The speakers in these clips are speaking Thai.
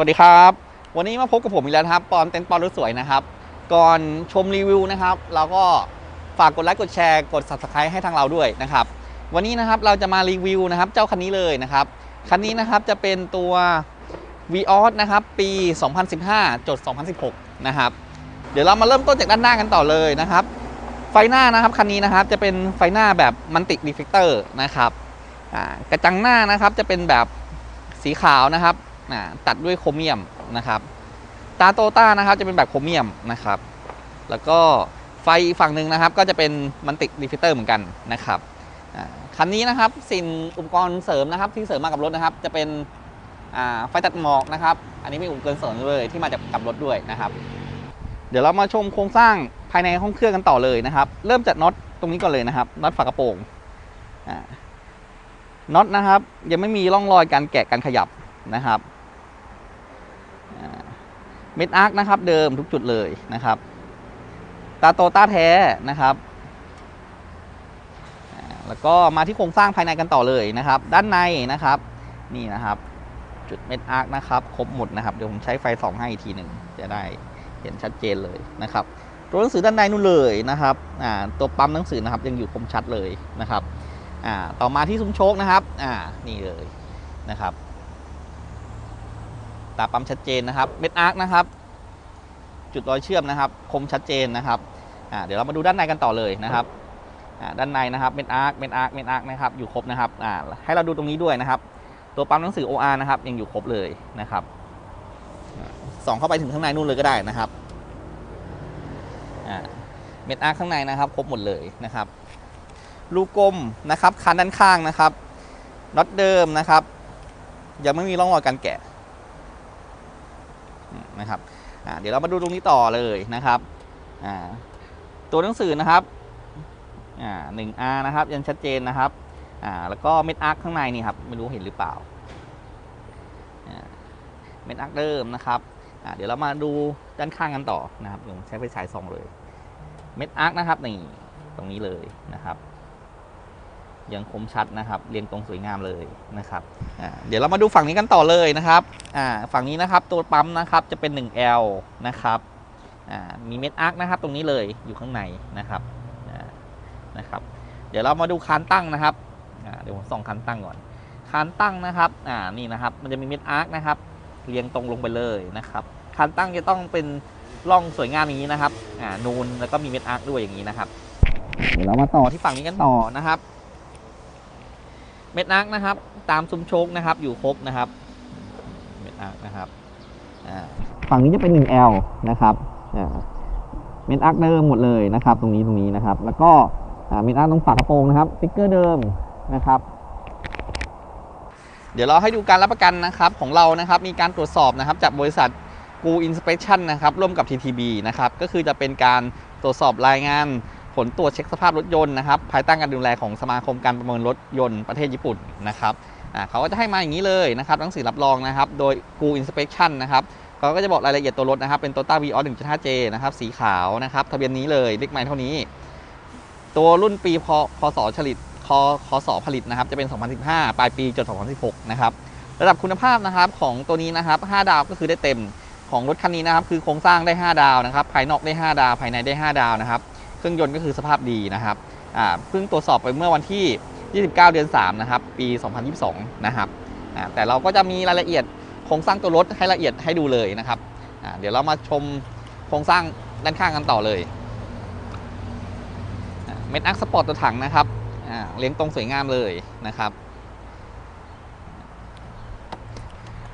วัสดีครับ วันนี้มาพบกับผมอีกแล้วครับปอนเต็นปอนรถสวยนะครับ ก่อนชมรีวิวนะครับ เราก็ฝากกดไลค์กดแชร์กด subscribe ให้ทางเราด้วยนะครับ วันนี้นะครับเราจะมารีวิวนะครับเจ้าคันนี้เลยนะครับ คันนี้นะครับจะเป็นตัว v ีออสนะครับ ปี 2015จด2016 นะครับ เดี๋ยวเรามาเริ่มต้นจากด้านหน้ากันต่อเลยนะครับ ไฟหน้านะครับคันนี้นะครับจะเป็นไฟหน้าแบบมันติดีเฟกเตอร์นะครับกระจังหน้านะครับจะเป็นแบบสีขาวนะครับ อ่าตัดด้วยโครเมียมนะครับตาโตต้านะครับจะเป็นแบบโครเมียมนะครับ แล้วก็ไฟฝั่งหนึ่งนะครับ ก็จะเป็นมันติดีเฟกเตอร์เหมือนกันนะครับคันนี้นะครับสิ่งอุปกรณ์เสริมนะครับที่เสริมมากับรถนะครับ จะเป็นไฟตัดหมอกนะครับ อันนี้เป็นอุปกรณ์เสริมเลยที่มาจากกับรถด้วยนะครับ เดี๋ยวเรามาชมโครงสร้างภายในห้องเครื่องกันต่อเลยนะครับ เริ่มจากน็อตตรงนี้ก่อนเลยนะครับน็อตฝากระโปรงน็อตนะครับยังไม่มีร่องรอยการแกะการขยับนะครับ เม็ดอาร์คนะครับเดิมทุกจุดเลยนะครับ ตาโตต้าแท้นะครับ แล้วก็มาที่โครงสร้างภายในกันต่อเลยนะครับ ด้านในนะครับนี่นะครับ จุดเม็ดอาร์คนะครับครบหมดนะครับเดี๋ยวผมใช้ไฟส่องให้อีกทีหนึ่งจะได้เห็นชัดเจนเลยนะครับ ตัวหนังสือด้านในนู่นเลยนะครับตัวปั๊มหนังสือนะครับยังอยู่คมชัดเลยนะครับต่อมาที่ซุ้มโชคนะครับนี่เลยนะครับ ตาปั๊มชัดเจนนะครับเม็ดอาร์คนะครับ จุดรอยเชื่อมนะครับคมชัดเจนนะครับเดี๋ยวเรามาดูด้านในกันต่อเลยนะครับด้านในนะครับเม็ดอาร์คเม็ดอาร์คเม็ดอาร์คนะครับอยู่ครบนะครับให้เราดูตรงนี้ด้วยนะครับ ตัวปั๊มหนังสือ OR นะครับยังอยู่ครบเลยนะครับส่องเข้าไปถึงข้างในนู่นเลยก็ได้นะครับเม็ดอาร์คข้างในนะครับครบหมดเลยนะครับลูกกลมนะครับคันด้านข้างนะครับน็อตเดิมนะครับยังไม่มีร่องรอยการแกะ นะครับเดี๋ยวเรามาดูตรงนี้ต่อเลยนะครับตัวหนังสือนะครับหนึ่งอาร์นะครับยังชัดเจนนะครับแล้วก็เม็ดอาร์คข้างในนี่ครับไม่รู้เห็นหรือเปล่าเม็ดอาร์คเดิมนะครับเดี๋ยวเรามาดูด้านข้างกันต่อนะครับผมใช้ไฟฉายส่องเลย เม็ดอาร์คนะครับนี่ตรงนี้เลยนะครับ ยังคมชัดนะครับเรียงตรงสวยงามเลยนะครับเดี๋ยวเรามาดูฝั่งนี้กันต่อเลยนะครับฝั่งนี้นะครับตัวปั๊มนะครับจะเป็น 1L นะครับมีเม็ดอาร์คนะครับตรงนี้เลยอยู่ข้างในนะครับนะครับ เดี๋ยวเรามาดูคานตั้งนะครับอ่าเดี๋ยวผมส่องคานตั้งก่อนคานตั้งนะครับนี่นะครับมันจะมีเม็ดอาร์คนะครับเรียงตรงลงไปเลยนะครับคันตั้งจะต้องเป็นร่องสวยงามอย่างนี้นะครับนูนแล้วก็มีเม็ดอาร์คด้วยอย่างนี้นะครับเดี๋ยวเรามาต่อที่ฝั่งนี้กันต่อนะครับ เม็ดอาร์คนะครับ ตามซุ้มโชคนะครับ อยู่ครบนะครับ เม็ดอาร์คนะครับอ่าฝั่งนี้จะเป็น 1L นะครับอ่าเม็ดอาร์คเดิมหมดเลยนะครับ ตรงนี้ตรงนี้นะครับ แล้วก็อ่าเม็ดอาร์คตรงฝากระโปรงนะครับสติ๊กเกอร์เดิมนะครับเดี๋ยวเราให้ดูการรับประกันนะครับของเรานะครับมีการตรวจสอบนะครับจากบริษัทกูอินสเป t ชันนะครับร่วมกับ TTB นะครับก็คือจะเป็นการตรวจสอบรายงาน ผลตรวจเช็คสภาพรถยนต์นะครับภายใต้การดูแลของสมาคมการประเมินรถยนต์ประเทศญี่ปุ่นนะครับเขาก็จะให้มาอย่างนี้เลยนะครับหนังสือรับรองนะครับโดยกูอินสเป t ชันนะครับเขาก็จะบอกรายละเอียดตัวรถนะครับเป็น Toyota Vios 1.5J นะครับสีขาวนะครับทะเบียนนี้เลยเลขไมล์เท่านี้ ตัวรุ่นปีพพศผลิตคคศผลิตนะครับจะเป็น 2015 ปลายปีจน 2016 นะครับระดับคุณภาพนะครับของตัวนี้นะครับ 5 ดาวก็คือได้เต็มของรถคันนี้นะครับคือโครงสร้างได้ 5 ดาวนะครับภายนอกได้ 5 ดาวภายในได้ 5 ดาวนะครับ เครื่องยนต์ก็คือสภาพดีนะครับเพิ่งตรวจสอบไปเมื่อวันที่ 29 เดือน 3 นะครับ ปี 2022 นะครับแต่เราก็จะมีรายละเอียดโครงสร้างตัวรถให้ละเอียดให้ดูเลยนะครับเดี๋ยวเรามาชมโครงสร้างด้านข้างกันต่อเลย เม็ดอักสปอร์ตตัวถังนะครับเลี้ยงตรงสวยงามเลยนะครับ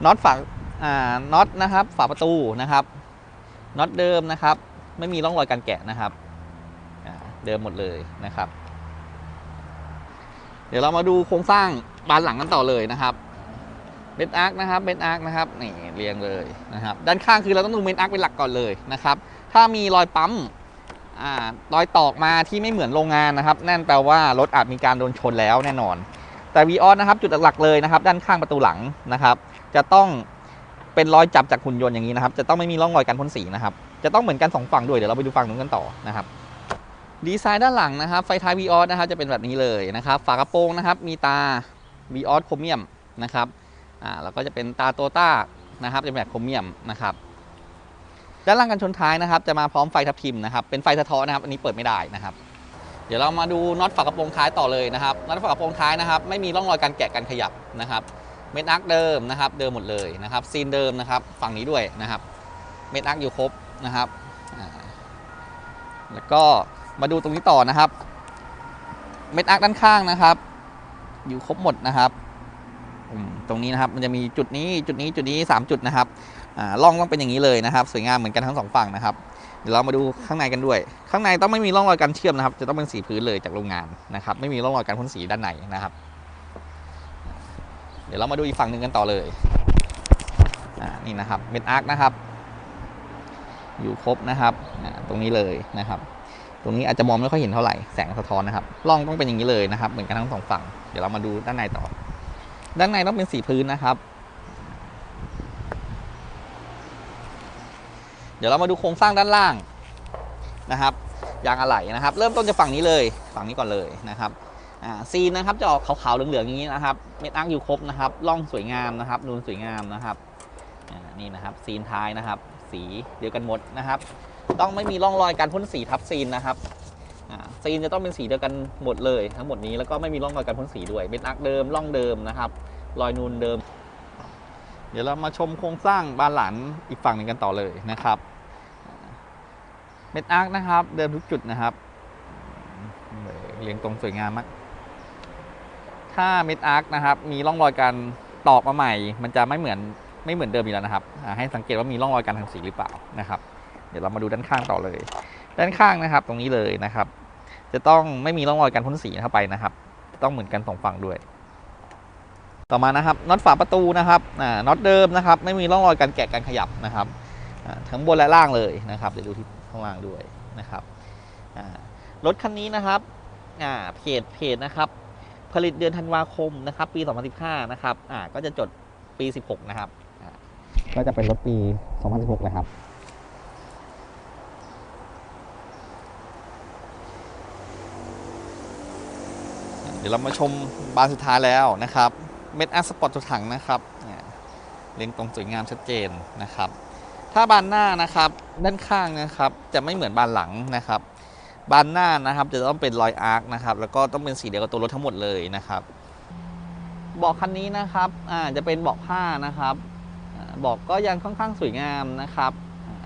น็อตฝาน็อตนะครับ ฝาประตูนะครับน็อตเดิมนะครับ ไม่มีร่องรอยการแกะนะครับ เดิมหมดเลยนะครับ เดี๋ยวเรามาดูโครงสร้างบานหลังกันต่อเลยนะครับเบนอาร์คนะครับเบนอาร์คนะครับนี่เรียงเลยนะครับ ด้านข้างคือเราต้องดูเบนอาร์คเป็นหลักก่อนเลยนะครับ ถ้ามีรอยปั๊มรอยตอกมาที่ไม่เหมือนโรงงานนะครับ นั่นแปลว่ารถอาจมีการโดนชนแล้วแน่นอน แต่ v ีออนะครับจุดหลักๆเลยนะครับ ด้านข้างประตูหลังนะครับ จะต้องเป็นรอยจับจากหุ่นยนต์อย่างนี้นะครับ จะต้องไม่มีร่องรอยการพ่นสีนะครับ จะต้องเหมือนกันสองฝั่งด้วยเดี๋ยวเราไปดูฝั่งนู้นกันต่อนะครับ ดีไซน์ด้านหลังนะครับ ไฟท้าย v ีออนะครับจะเป็นแบบนี้เลยนะครับ ฝากระโปรงนะครับ มีตา v ีออโครเมียมนะครับอ่าแล้วก็จะเป็นตาโตต้านะครับจะเป็นแบบโครเมียมนะครับด้านล่างกันชนท้ายนะครับ จะมาพร้อมไฟทับทิมนะครับ เป็นไฟสะท้อนนะครับ อันนี้เปิดไม่ได้นะครับ เดี๋ยวเรามาดูน็อตฝากระโปรงท้ายต่อเลยนะครับน็อตฝากระโปรงท้ายนะครับ ไม่มีร่องรอยการแกะการขยับนะครับ เม็ดอักเดิมนะครับ เดิมหมดเลยนะครับ ซีนเดิมนะครับ ฝั่งนี้ด้วยนะครับ เม็ดอักอยู่ครบนะครับอ่าแล้วก็ มาดูตรงนี้ต่อนะครับ เม็ดอักด้านข้างนะครับ อยู่ครบหมดนะครับตรงนี้นะครับมันจะมีจุดนี้จุดนี้จุดนี้สามจุดนะครับร่องต้องเป็นอย่างนี้เลยนะครับ สวยงามเหมือนกันทั้งสองฝั่งนะครับเดี๋ยวเรามาดูข้างในกันด้วย ข้างในต้องไม่มีร่องรอยการเชื่อมนะครับ จะต้องเป็นสีพื้นเลยจากโรงงานนะครับ ไม่มีร่องรอยการพ่นสีด้านในนะครับ เดี๋ยวเรามาดูอีกฝั่งหนึ่งกันต่อเลยนี่นะครับเม็ดอาร์คนะครับ อยู่ครบนะครับตรงนี้เลยนะครับ ตรงนี้อาจจะมองไม่ค่อยเห็นเท่าไหร่แสงสะท้อนนะครับร่องต้องเป็นอย่างนี้เลยนะครับ เหมือนกันทั้งสองฝั่งเดี๋ยวเรามาดูด้านในต่อ ด้านในต้องเป็นสีพื้นนะครับ เดี๋ยวเรามาดูโครงสร้างด้านล่างนะครับยางอะไหล่นะครับ เริ่มต้นจากฝั่งนี้เลยฝั่งนี้ก่อนเลยนะครับซีนนะครับจะออกขาวๆเหลืองๆอย่างนี้นะครับเม็ดอังอยู่ครบนะครับร่องสวยงามนะครับนูนสวยงามนะครับอ่านี่นะครับซีนท้ายนะครับ สีเดียวกันหมดนะครับ ต้องไม่มีร่องรอยการพ่นสีทับซีนนะครับซีนจะต้องเป็นสีเดียวกันหมดเลยทั้งหมดนี้แล้วก็ไม่มีร่องรอยการพ่นสีด้วยเม็ดอักเดิมร่องเดิมนะครับ รอยนูนเดิม เดี๋ยวเรามาชมโครงสร้างบานหลังอีกฝั่งหนึ่งกันต่อเลยนะครับเม็ดอาร์คนะครับ เดิมทุกจุดนะครับเรียงตรงสวยงามมากถ้าเม็ดอาร์คนะครับ มีร่องรอยการตอกมาใหม่ มันจะไม่เหมือนไม่เหมือนเดิมอีกแล้วนะครับ ให้สังเกตว่ามีร่องรอยการทำสีหรือเปล่านะครับ ดี๋ยวเรามาดูด้านข้างต่อเลย ด้านข้างนะครับ ตรงนี้เลยนะครับ จะต้องไม่มีร่องรอยการพ่นสีเข้าไปนะครับ ต้องเหมือนกันสองฝั่งด้วย ต่อมานะครับน็อตฝาประตูนะครับน็อตเดิมนะครับ ไม่มีร่องรอยการแกะการขยับนะครับทั้งบนและล่างเลยนะครับ เดี๋ยวดูที่ข้างล่างด้วยนะครับรถคันนี้นะครับเพจเพจนะครับ ผลิตเดือนธันวาคมนะครับ ปี 2015 นะครับก็จะจดปี 16 นะครับก็จะเป็นรถปี 2016 เลยครับ ดี๋ยวเรามาชมบานสุดท้ายแล้วนะครับ เม็ดอาร์สปอร์ตตัวถังนะครับเนี่ยเรียงตรงสวยงามชัดเจนนะครับ ถ้าบานหน้านะครับด้านข้างนะครับจะไม่เหมือนบานหลังนะครับ บานหน้านะครับจะต้องเป็นรอยอาร์คนะครับแล้วก็ต้องเป็นสีเดียวกับตัวรถทั้งหมดเลยนะครับเบาะคันนี้นะครับอ่าจะเป็นเบาะผ้านะครับเบาะก็ยังค่อนข้างสวยงามนะครับ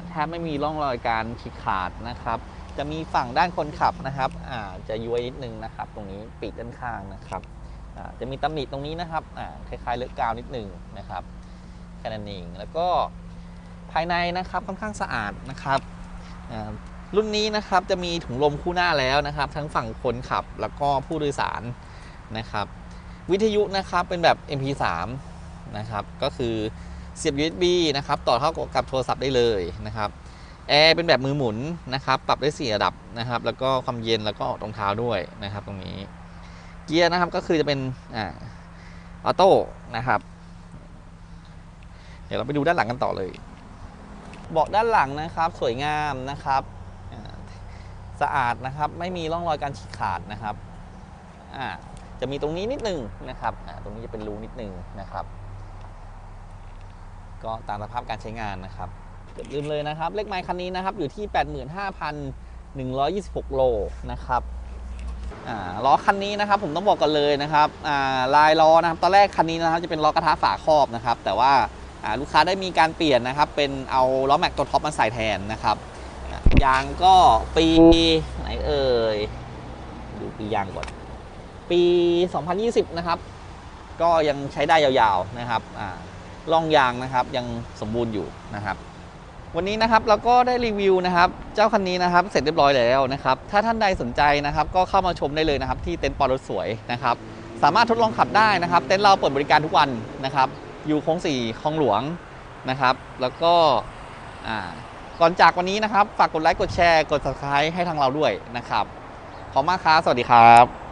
แทบไม่มีร่องรอยการฉีกขาดนะครับ จะมีฝั่งด้านคนขับนะครับอ่าจะย้วยนิดนึงนะครับ ตรงนี้ปีกด้านข้างนะครับอ่าจะมีตำหนิตรงนี้นะครับอ่าคล้ายๆเลือกกาวนิดนึงนะครับแค่นั้นเองแล้วก็ภายในนะครับค่อนข้างสะอาดนะครับอ่ารุ่นนี้นะครับจะมีถุงลมคู่หน้าแล้วนะครับ ทั้งฝั่งคนขับแล้วก็ผู้โดยสารนะครับ วิทยุนะครับเป็นแบบ MP3 นะครับก็คือเสียบ USB นะครับ ต่อเข้ากับโทรศัพท์ได้เลยนะครับ แอร์เป็นแบบมือหมุนนะครับปรับได้สี่ระดับนะครับ แล้วก็ความเย็นแล้วก็ออกตรงเท้าด้วยนะครับ ตรงนี้เกียร์นะครับก็คือจะเป็นอ่าออโต้นะครับ เดี๋ยวเราไปดูด้านหลังกันต่อเลยเบาะด้านหลังนะครับ สวยงามนะครับสะอาดนะครับไม่มีร่องรอยการฉีกขาดนะครับอ่าจะมีตรงนี้นิดนึงนะครับอ่าตรงนี้จะเป็นรูนิดนึงนะครับ ก็ตามสภาพการใช้งานนะครับ อย่าลืมเลยนะครับเลขไมล์คันนี้นะครับอยู่ที่ 85,126 โลนะครับล้อคันนี้นะครับผมต้องบอกกันเลยนะครับลายล้อนะครับตอนแรกคันนี้นะครับจะเป็นล้อกระทะฝาครอบนะครับ แต่ว่าลูกค้าได้มีการเปลี่ยนนะครับเป็นเอาล้อแม็กตัวท็อปมาใส่แทนนะครับยางก็ปีไหนเอ่ยดูปียางก่อน ปี 2020 นะครับ ก็ยังใช้ได้ยาวๆนะครับล่องยางนะครับยังสมบูรณ์อยู่นะครับ วันนี้นะครับเราก็ได้รีวิวนะครับเจ้าคันนี้นะครับเสร็จเรียบร้อยแล้วนะครับถ้าท่านใดสนใจนะครับก็เข้ามาชมได้เลยนะครับที่เต็นท์ปอรถสวยนะครับสามารถทดลองขับได้นะครับ เต็นท์เราเปิดบริการทุกวันนะครับอยู่โค้งสี่คลองหลวงนะครับ แล้วก็ก่อนจากวันนี้นะครับ ฝากกดไลค์กดแชร์กด subscribe ให้ทางเราด้วยนะครับขอบคุณมากครับสวัสดีครับ